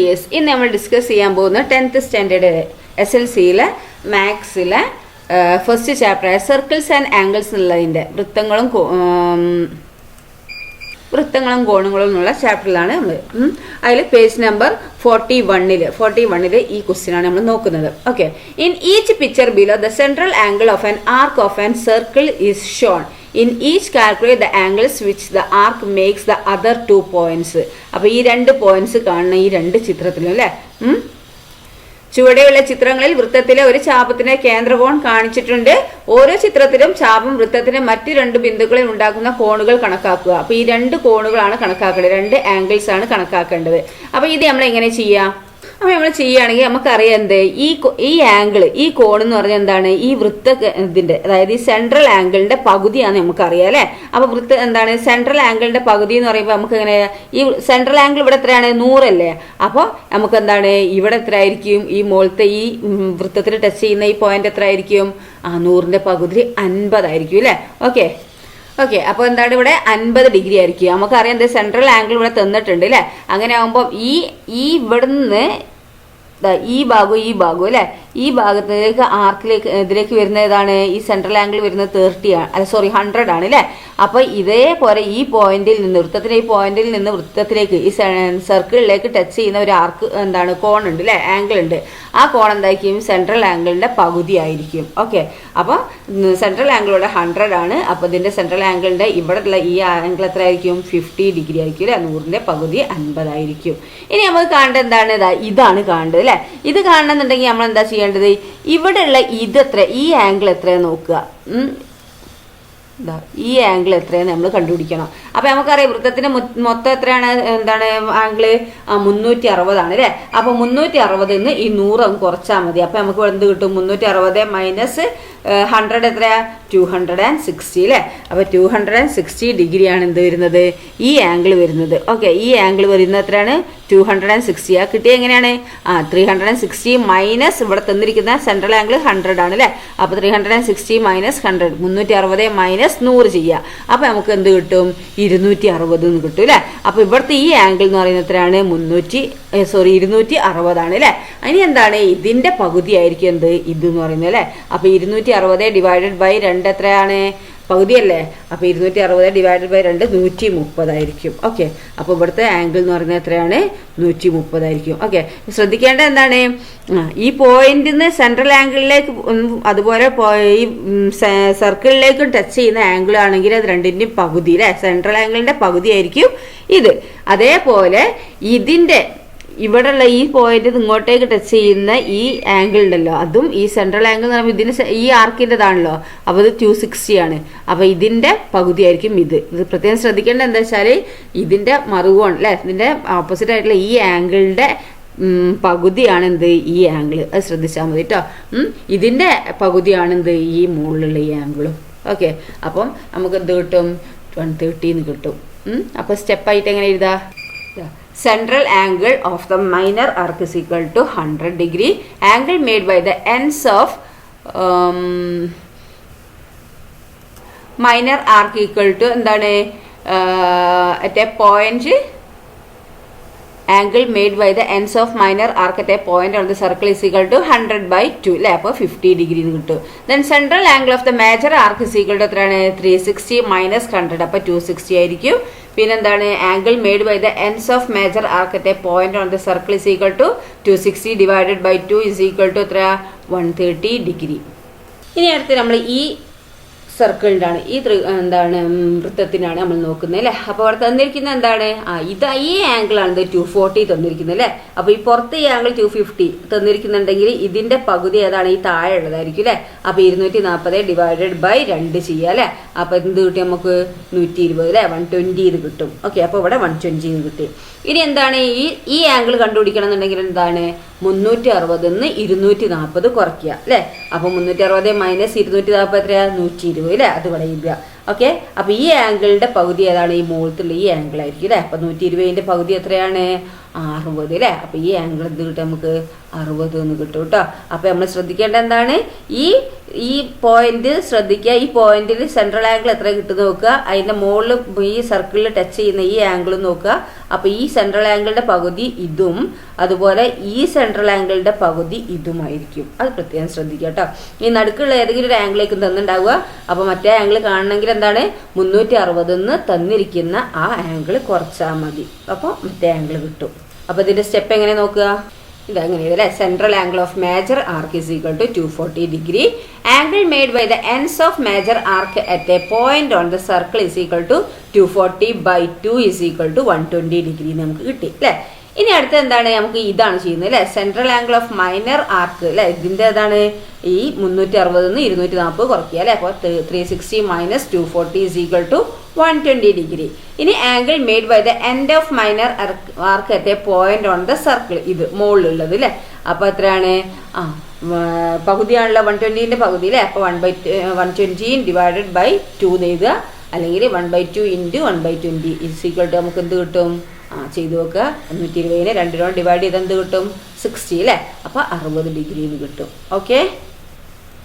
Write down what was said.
Yes ഇന്ന് നമ്മൾ discuss ചെയ്യാൻ പോകുന്നത് ടെൻത്ത് സ്റ്റാൻഡേർഡ് എസ് എൽ സിയിലെ മാത്സിലെ first chapter circles and angles എന്നുള്ളതിന്റെ വൃത്തങ്ങളും വൃത്തങ്ങളും കോണുകളും എന്നുള്ള ചാപ്റ്ററിലാണ് നമ്മൾ അതിൽ പേജ് നമ്പർ ഫോർട്ടി വണ്ണിൽ ഫോർട്ടി വണ്ണിൽ ഈ ക്വസ്റ്റ്യൻ ആണ് നമ്മൾ നോക്കുന്നത്. Okay. In each picture below the central angle of an arc of an circle is shown in each calculate the angles which the arc makes the other two points അപ്പോൾ ഈ രണ്ട് points കാണുന്ന ഈ രണ്ട് ചിത്രത്തിലും അല്ലേ? ചുവടെയുള്ള ചിത്രങ്ങളിൽ വൃത്തത്തിലെ ഒരു ചാപത്തിന്റെ കേന്ദ്രകോൺ കാണിച്ചിട്ടുണ്ട്. ഓരോ ചിത്രത്തിലും ചാപം വൃത്തത്തിന്റെ മറ്റു രണ്ട് ബിന്ദുക്കളിൽ ഉണ്ടാക്കുന്ന കോണുകൾ കണക്കാക്കുക. അപ്പൊ ഈ രണ്ട് കോണുകളാണ് കണക്കാക്കേണ്ടത്. രണ്ട് ആംഗിൾസ് ആണ് കണക്കാക്കേണ്ടത്. അപ്പൊ ഇത് നമ്മൾ എങ്ങനെ ചെയ്യാം? അപ്പൊ നമ്മൾ ചെയ്യുകയാണെങ്കിൽ നമുക്കറിയാം എന്തേ? ഈ ഈ ആംഗിൾ ഈ കോൺ എന്ന് പറഞ്ഞാൽ എന്താണ്? ഈ വൃത്ത ഇതിന്റെ അതായത് ഈ സെൻട്രൽ ആംഗിളിന്റെ പകുതിയാണ് നമുക്കറിയാം അല്ലെ? അപ്പൊ വൃത്ത എന്താണ്? സെൻട്രൽ ആംഗിളിന്റെ പകുതി എന്ന് പറയുമ്പോൾ നമുക്ക് എങ്ങനെ ഈ സെൻട്രൽ ആംഗിൾ ഇവിടെ എത്രയാണ്? നൂറല്ലേ? അപ്പോൾ നമുക്ക് എന്താണ്? ഇവിടെ എത്ര ആയിരിക്കും ഈ മുകളിലത്തെ ഈ വൃത്തത്തിൽ ടച്ച് ചെയ്യുന്ന ഈ പോയിന്റ് എത്ര ആയിരിക്കും ആ നൂറിന്റെ പകുതി അൻപതായിരിക്കും അല്ലേ? ഓക്കെ ഓക്കെ അപ്പോൾ എന്താണ് ഇവിടെ? അൻപത് ഡിഗ്രി ആയിരിക്കും. നമുക്കറിയാം എന്താ? സെൻട്രൽ ആംഗിൾ ഇവിടെ തന്നിട്ടുണ്ട് അല്ലേ? അങ്ങനെ ആകുമ്പോൾ ഈ ഈ ഇവിടുന്ന് ഈ ഭാഗവും ഈ ഭാഗവും അല്ലേ? ഈ ഭാഗത്തേക്ക് ആർക്കിലേക്ക് ഇതിലേക്ക് വരുന്ന ഏതാണ്? ഈ സെൻട്രൽ ആംഗിൾ വരുന്നത് തേർട്ടി ആണ്. അല്ല സോറി ഹൺഡ്രഡ് ആണ് അല്ലേ അപ്പോൾ ഇതേപോലെ ഈ പോയിന്റിൽ നിന്ന് വൃത്തത്തിലെ ഈ പോയിന്റിൽ നിന്ന് വൃത്തത്തിലേക്ക് ഈ സർക്കിളിലേക്ക് ടച്ച് ചെയ്യുന്ന ഒരു ആർക്ക് എന്താണ്? കോൺ ഉണ്ട് അല്ലേ ആംഗിൾ ഉണ്ട്. ആ കോൺ എന്തായിരിക്കും? സെൻട്രൽ ആംഗിളിന്റെ പകുതി ആയിരിക്കും. ഓക്കെ അപ്പോൾ സെൻട്രൽ ആംഗിൾ ഇവിടെ ഹൺഡ്രഡ് ആണ്. അപ്പോൾ ഇതിന്റെ സെൻട്രൽ ആംഗിളിന്റെ ഇവിടെ ഉള്ള ഈ ആംഗിൾ എത്ര ആയിരിക്കും ഫിഫ്റ്റി ഡിഗ്രി ആയിരിക്കും അല്ലേ നൂറിന്റെ പകുതി അൻപതായിരിക്കും. ഇനി നമ്മൾ കാണേണ്ടത് എന്താണ്? ഇതാ ഇതാണ് കാണേണ്ടത് അല്ലേ ഇത് കാണണമെന്നുണ്ടെങ്കിൽ നമ്മൾ എന്താ ചെയ്യേണ്ടത്? ഇവിടെയുള്ള ഇത് എത്ര? ഈ ആംഗിൾ എത്രയാണ് നോക്കുക. ഈ ആംഗിൾ എത്രയാണ് നമ്മൾ കണ്ടുപിടിക്കണം. അപ്പൊ നമുക്കറിയാം വൃത്തത്തിന്റെ മൊത്തം എത്രയാണ്? എന്താണ് ആംഗിൾ മുന്നൂറ്റി അറുപതാണ് അല്ലേ? അപ്പൊ മുന്നൂറ്റി അറുപതിൽ നിന്ന് ഈ നൂറ് അങ്ങ് കുറച്ചാൽ മതി. അപ്പൊ നമുക്ക് എന്ത് കിട്ടും? മുന്നൂറ്റി അറുപത് മൈനസ് ഹൺഡ്രഡ് എത്രയാ? ടു ഹൺഡ്രഡ് ആൻഡ് സിക്സ്റ്റി അല്ലേ അപ്പോൾ ടു ഹൺഡ്രഡ് ആൻഡ് സിക്സ്റ്റി ഡിഗ്രിയാണ് എന്ത് വരുന്നത്? ഈ ആംഗിൾ വരുന്നത്. ഓക്കെ ഈ ആംഗിൾ വരുന്നത് എത്രയാണ്? ടു ഹൺഡ്രഡ് ആൻഡ് സിക്സ്റ്റി ആ കിട്ടിയ എങ്ങനെയാണ്? ആ three hundred and sixty minus ഇവിടെ തന്നിരിക്കുന്ന സെൻട്രൽ ആംഗിൾ ഹൺഡ്രഡ് ആണ് അല്ലേ അപ്പോൾ three hundred and sixty minus hundred മുന്നൂറ്റി അറുപത് മൈനസ് നൂറ് ചെയ്യുക അപ്പോൾ നമുക്ക് എന്ത് കിട്ടും? ഇരുന്നൂറ്റി അറുപത് എന്ന് കിട്ടും അല്ലേ അപ്പോൾ ഇവിടുത്തെ ഈ ആംഗിൾ എന്ന് പറയുന്നത് എത്രയാണ്? മുന്നൂറ്റി സോറി ഇരുന്നൂറ്റി അറുപതാണ് അല്ലേ ഇനി എന്താണ്? ഇതിന്റെ പകുതി ആയിരിക്കും എന്ത്? ഇത് എന്ന് പറയുന്നത് അല്ലേ അപ്പോൾ ഇരുന്നൂറ്റി അറുപത് ഡിവൈഡഡ് ബൈ രണ്ട് എത്രയാണ്? പകുതിയല്ലേ? അപ്പോൾ ഇരുന്നൂറ്റി അറുപത് ഡിവൈഡഡ് ബൈ രണ്ട് നൂറ്റി മുപ്പതായിരിക്കും ഓക്കെ അപ്പോൾ ഇവിടുത്തെ ആംഗിൾ എന്ന് പറയുന്നത് എത്രയാണ്? നൂറ്റി മുപ്പതായിരിക്കും ഓക്കെ ശ്രദ്ധിക്കേണ്ട എന്താണ്? ഈ പോയിന്റിൽ നിന്ന് സെൻട്രൽ ആംഗിളിലേക്ക് അതുപോലെ ഈ സർക്കിളിലേക്കും ടച്ച് ചെയ്യുന്ന ആംഗിൾ ആണെങ്കിൽ അത് രണ്ടിന്റെയും പകുതി അല്ലേ? സെൻട്രൽ ആംഗിളിന്റെ പകുതി ആയിരിക്കും ഇത്. അതേപോലെ ഇതിന്റെ ഇവിടെയുള്ള ഈ പോയിന്റ് ഇങ്ങോട്ടേക്ക് ടച്ച് ചെയ്യുന്ന ഈ ആംഗിൾ ഉണ്ടല്ലോ. അതും ഈ സെൻട്രൽ ആംഗിൾ എന്ന് പറയുമ്പോൾ ഇതിന് ഈ ആർക്കിന്റെതാണല്ലോ അപ്പോൾ ഇത് ടു സിക്സ്റ്റി ആണ്. അപ്പോൾ ഇതിന്റെ പകുതിയായിരിക്കും ഇത്. ഇത് പ്രത്യേകം ശ്രദ്ധിക്കേണ്ടത് എന്താ വെച്ചാൽ ഇതിന്റെ മറുകോൺ അല്ലേ? ഇതിന്റെ ഓപ്പോസിറ്റ് ആയിട്ടുള്ള ഈ ആംഗിളിന്റെ പകുതിയാണ് എന്ത്? ഈ ആംഗിൾ അത് ശ്രദ്ധിച്ചാൽ മതി കേട്ടോ ഇതിന്റെ പകുതിയാണ് എന്ത്? ഈ മുകളിലുള്ള ഈ ആംഗിളും ഓക്കെ അപ്പം നമുക്ക് എന്ത് കിട്ടും? വൺ തേർട്ടീന്ന് കിട്ടും. അപ്പോൾ അപ്പൊ സ്റ്റെപ്പായിട്ട് എങ്ങനെ എഴുതാ? Central angle of the minor arc is equal to hundred degree angle made by the ends of minor arc equal to എന്താണ്? At a point angle made by the ends of minor arc at a point on the circle is equal to hundred by two അല്ലേ? അപ്പോൾ fifty degree എന്ന് കിട്ടും. Then central angle of the major arc is equal to എത്രയാണ്? Three sixty minus hundred അപ്പോൾ two sixty ആയിരിക്കും. പിന്നെന്താണ്? Angle made by the ends of major ആർക്കത്തെ point on the circle is equal to two sixty divided by two is equal to എത്ര one thirty degree ഇനി അടുത്ത് നമ്മൾ ഈ സർക്കിളിന്റെ ആണ്. ഈ ത്രി എന്താണ് വൃത്തത്തിനാണ് നമ്മൾ നോക്കുന്നത് അല്ലേ? അപ്പോൾ അവിടെ തന്നിരിക്കുന്നത് എന്താണ്? ആ ഇത് ഈ ആംഗിൾ ആണ് ടു ഫോർട്ടി തന്നിരിക്കുന്നത് അല്ലേ? അപ്പോൾ ഈ പുറത്ത് ഈ ആംഗിൾ ടു ഫിഫ്റ്റി തന്നിരിക്കുന്നുണ്ടെങ്കിൽ ഇതിന്റെ പകുതി ഏതാണ്? ഈ താഴെ ഉള്ളതായിരിക്കും അല്ലേ? അപ്പോൾ ഇരുന്നൂറ്റി നാൽപ്പത് ഡിവൈഡഡ് ബൈ രണ്ട് ചെയ്യുക അല്ലേ? അപ്പോൾ എന്ത് കിട്ടി നമുക്ക്? നൂറ്റി ഇരുപത് അല്ലേ? വൺ ട്വന്റി ഇത് കിട്ടും. ഓക്കെ അപ്പോൾ ഇവിടെ വൺ ട്വന്റി ഇത് കിട്ടി. ഇനി എന്താണ്? ഈ ഈ ആംഗിൾ കണ്ടുപിടിക്കണം എന്നുണ്ടെങ്കിൽ എന്താണ്? മുന്നൂറ്റി അറുപതിൽ നിന്ന് ഇരുന്നൂറ്റി നാൽപ്പത് കുറയ്ക്കുക അല്ലേ? അപ്പോൾ മുന്നൂറ്റി അറുപത് മൈനസ് ഇരുന്നൂറ്റി നാൽപ്പത് എത്രയാണ് നൂറ്റി ഇരുപത് അല്ലേ? അത് എഴുതുക ഓക്കെ അപ്പോൾ ഈ ആംഗിളിന്റെ പകുതി ഏതാണ്? ഈ മുകളിലുള്ള ഈ ആംഗിൾ ആയിരിക്കും അല്ലേ? അപ്പോൾ നൂറ്റി ഇരുപതിന്റെ പകുതി എത്രയാണ്? അറുപത് അല്ലേ? അപ്പോൾ ഈ ആംഗിൾ എന്ത് കിട്ടും നമുക്ക്? അറുപത് എന്ന് കിട്ടും കേട്ടോ. അപ്പോൾ നമ്മൾ ശ്രദ്ധിക്കേണ്ട എന്താണ്? ഈ ഈ പോയിന്റ് ശ്രദ്ധിക്കുക. ഈ പോയിന്റിൽ സെൻട്രൽ ആംഗിൾ എത്ര കിട്ടും നോക്കുക. അതിന്റെ മുകളിൽ ഈ സർക്കിളിൽ ടച്ച് ചെയ്യുന്ന ഈ ആംഗിൾ നോക്കുക. അപ്പോൾ ഈ സെൻട്രൽ ആംഗിളിന്റെ പകുതി ഇതും അതുപോലെ ഈ സെൻട്രൽ ആംഗിളിന്റെ പകുതി ഇതുമായിരിക്കും. അത് പ്രത്യേകം ശ്രദ്ധിക്കുക കേട്ടോ ഈ നടുക്കുള്ള ഏതെങ്കിലും ഒരു ആംഗിളേക്കും തന്നിട്ടുണ്ടാവുക അപ്പോൾ മറ്റേ ആംഗിൾ കാണണമെങ്കിൽ എന്താണ്? മുന്നൂറ്റി അറുപതെന്ന് തന്നിരിക്കുന്ന ആ ആംഗിൾ കുറച്ചാൽ മതി. അപ്പോൾ മറ്റേ ആംഗിൾ കിട്ടും. അപ്പോൾ ഇതിന്റെ സ്റ്റെപ്പ് എങ്ങനെ നോക്കുക? ഇതങ്ങനെ അല്ലേ? Central angle of major arc is equal to two forty degree angle made by the ends of major arc at a point on the circle is equal to two forty by two is equal to one twenty degree നമുക്ക് കിട്ടി അല്ലേ? ഇനി അടുത്ത എന്താണ്? നമുക്ക് ഇതാണ് ചെയ്യുന്നത് അല്ലെ? Central angle of minor arc അല്ലെ? ഇതിന്റെ ഏതാണ്? ഈ മുന്നൂറ്റി അറുപതിൽ നിന്ന് ഇരുന്നൂറ്റി നാൽപ്പത് കുറയ്ക്കുക അല്ലെ? അപ്പോൾ three sixty minus two forty is equal to one twenty degree ഇനി angle made by the end of minor arc at a point on the circle ഇത് മുകളിലുള്ളത് അല്ലേ? അപ്പോൾ എത്രയാണ്? ആ പകുതിയാണല്ലോ വൺ ട്വന്റീന്റെ പകുതി അല്ലേ? അപ്പോൾ one by one twenty divided by two എഴുതുക. അല്ലെങ്കിൽ one by two into one by twenty is equal to നമുക്ക് എന്ത് കിട്ടും? ആ ചെയ്ത് നോക്കുക. നൂറ്റി ഇരുപതിനെ രണ്ടിനോട് ഡിവൈഡ് ചെയ്ത് എന്ത് കിട്ടും? സിക്സ്റ്റി അല്ലേ? അപ്പോൾ അറുപത് ഡിഗ്രിയിൽ കിട്ടും. ഓക്കെ